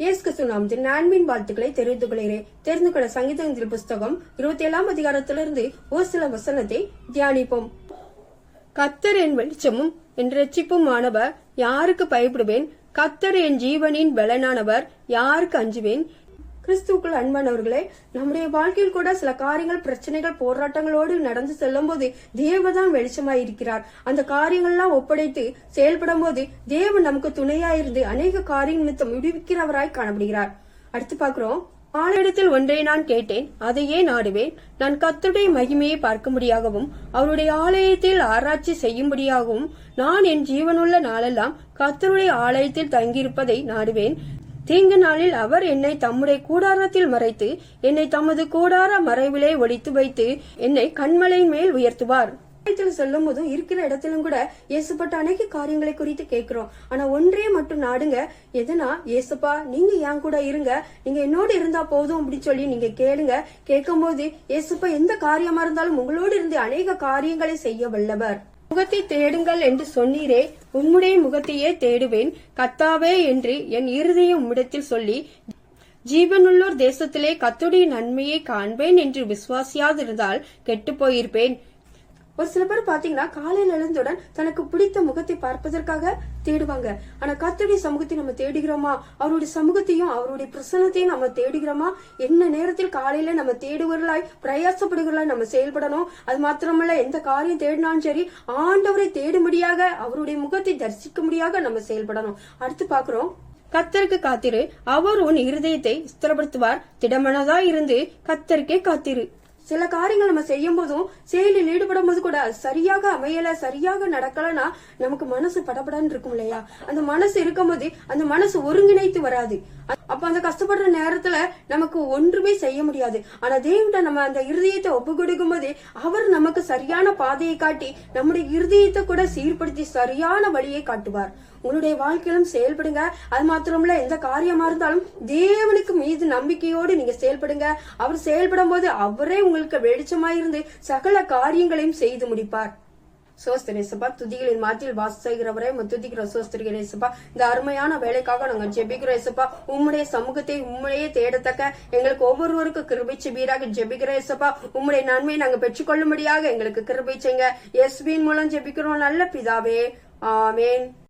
இயேசு கிறிஸ்து நாமத்தின் அன்பின் வாழ்த்துக்களை தெரிவித்துக் கொள்கிறேன். தெரிந்து கொள்ள சங்கீதத்தில் புஸ்தகம் இருபத்தி ஏழாம் அதிகாரத்திலிருந்து ஒரு சில வசனத்தை தியானிப்போம். கத்தர் என் வெளிச்சமும் என் ரட்சிப்புமானவர் யாருக்கு பயப்படுவேன்? கத்தர் என் ஜீவனின் பலனானவர். யாருக்கு அஞ்சுவேன்? கிறிஸ்துவுக்குள் அன்பானவர்களே நம்முடைய வாழ்க்கையில் கூட சில காரியங்கள் பிரச்சனைகள் போராட்டங்களோடு நடந்து செல்லும் போது தேவதான் வெளிச்சமாய் இருக்கிறார் அந்த காரியங்கள்லாம் ஒப்படைத்து செயல்படும் போது தேவன் நமக்கு துணையாயிருந்து அநேக காரியம் நிமித்தம் விடுவிக்கிறவராய் காணப்படுகிறார். அடுத்து பாக்குறோம் ஆளிடத்தில் ஒன்றை நான் கேட்டேன் அதையே நாடுவேன். நான் கத்தருடைய மகிமையை பார்க்கும்படியாகவும் அவருடைய ஆலயத்தில் ஆராய்ச்சி செய்யும்படியாகவும் நான் என் ஜீவனுள்ள நாளெல்லாம் கர்த்தருடைய ஆலயத்தில் தங்கியிருப்பதை நாடுவேன். தீங்கு நாளில் அவர் என்னை தம்முடைய கூடாரத்தில் மறைத்து என்னை தமது கூடார மறைவிலே ஒழித்து வைத்து என்னை கண்மலையின் மேல் உயர்த்துவார். ஆலயத்தில் செல்லும் போதும் இருக்கிற இடத்திலும் கூட இயேசுப்பட்ட அநேக காரியங்களை குறித்து கேட்கிறோம். ஆனா ஒன்றே மட்டும் நாடுங்க. எதுனா ஏசுப்பா நீங்க என் கூட இருங்க. நீங்க என்னோடு இருந்தா போதும் அப்படின்னு சொல்லி நீங்க கேளுங்க. கேட்கும் போது ஏசுப்பா எந்த காரியமா இருந்தாலும் உங்களோடு இருந்து அநேக காரியங்களை செய்ய வல்லவர். முகத்தை தேடுங்கள் என்று சொன்னீரே. உம்முடைய முகத்தையே தேடுவேன். கத்தாவே என்று என் இருதய உம்மிடத்தில் சொல்லி ஜீவனுள்ளோர் தேசத்திலே கத்துடைய நன்மையை காண்பேன் என்று விசுவாசியாதிருந்தால் கெட்டுப் போயிருப்பேன். ஒரு சில பேர் பாத்தீங்கன்னா காலையில எழுந்தவுடன் தனக்கு பிடித்த முகத்தை பார்ப்பதற்காக தேடுவாங்க. ஆனா கத்துடைய சமூகத்தை நம்ம தேடுகிறோமா? அவருடைய சமூகத்தையும் அவருடைய பிரசன்னத்தையும் நம்ம தேடுகிறோமா? என்ன நேரத்தில் காலையில நம்ம தேடுவர்களாய் பிரயாசப்படுகிறவர்களாய் நம்ம செயல்படணும்? அது மாத்திரமல்ல எந்த காரியம் தேடினாலும் சரி ஆண்டவரை தேடும்படியாக அவருடைய முகத்தை தரிசிக்கும்படியாக நம்ம செயல்படணும். அடுத்து பாக்குறோம் கத்தருக்கு காத்திரு. அவர் உன் இருதயத்தை ஸ்திரப்படுத்துவார். திடமனதா இருந்து கத்தருக்கே காத்திரு. சில காரியங்கள் நம்ம செய்யும் போதும் செயலில் ஈடுபடும் போது கூட சரியாக அமையல சரியாக நடக்கலனா நமக்கு மனசு படபடன்னு இருக்கும் இல்லையா அந்த மனசு இருக்கும்போது அந்த மனசு ஒருங்கிணைத்து வராது. அப்ப அந்த கஷ்டப்படுற நேரத்துல நமக்கு ஒன்றுமே செய்ய முடியாது. ஆனா தேவன்ட நம்ம அந்த இருதயத்தை ஒப்பு கொடுக்கும் போதே அவர் நமக்கு சரியான பாதையை காட்டி நம்முடைய இருதயத்தை கூட சீர்படுத்தி சரியான வழியை காட்டுவார். உங்களுடைய வாழ்க்கையிலும் செயல்படுங்க. அது மாத்திரமில்ல எந்த காரியமா இருந்தாலும் தேவனுக்கு மீது நம்பிக்கையோடு நீங்க செயல்படுங்க. அவர் செயல்படும் போது அவரே உங்களுக்கு வெளிச்சமாயிருந்து சகல காரியங்களையும் செய்து முடிப்பார். சோஸ்திரேசப்பா துதிகளின் மாற்றில் வாசிக்கிறவரே துதிக்கிற சோஸ்திரிகிறேசப்பா இந்த அருமையான வேலைக்காக நாங்கள் ஜெபிக்கிறேசப்பா உம்முடைய சமூகத்தை உம்முடைய தேடத்தக்க எங்களுக்கு ஒவ்வொருவருக்கும் கிருபை செபீராக ஜெபிக்கிறேசப்பா உம்முடைய நன்மையை நாங்கள் பெற்றுக்கொள்ளும்படியாக எங்களுக்கு கிருபை செய்ங்க மூலம் ஜெபிக்கிறோம். நல்ல பிதாவே. ஆமேன்.